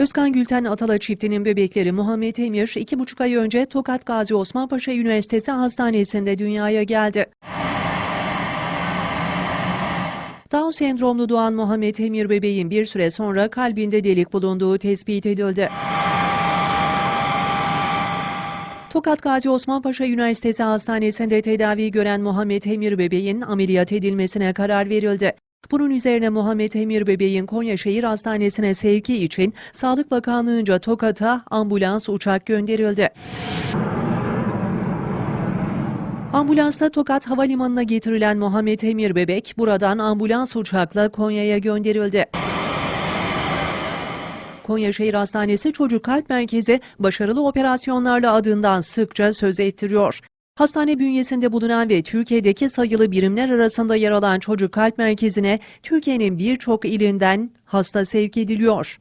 Özkan Gülten Atala çiftinin bebekleri Muhammed Emir, iki buçuk ay önce Tokat Gazi Osman Paşa Üniversitesi Hastanesi'nde dünyaya geldi. Down sendromlu doğan Muhammed Emir bebeğin bir süre sonra kalbinde delik bulunduğu tespit edildi. Tokat Gazi Osman Paşa Üniversitesi Hastanesi'nde tedavi gören Muhammed Emir bebeğin ameliyat edilmesine karar verildi. Bunun üzerine Muhammed Emir bebeğin Konya Şehir Hastanesi'ne sevki için Sağlık Bakanlığı'nca Tokat'a ambulans uçak gönderildi. Ambulansla Tokat Havalimanı'na getirilen Muhammed Emir bebek buradan ambulans uçakla Konya'ya gönderildi. Konya Şehir Hastanesi Çocuk Kalp Merkezi başarılı operasyonlarla adından sıkça söz ettiriyor. Hastane bünyesinde bulunan ve Türkiye'deki sayılı birimler arasında yer alan Çocuk Kalp Merkezi'ne Türkiye'nin birçok ilinden hasta sevk ediliyor.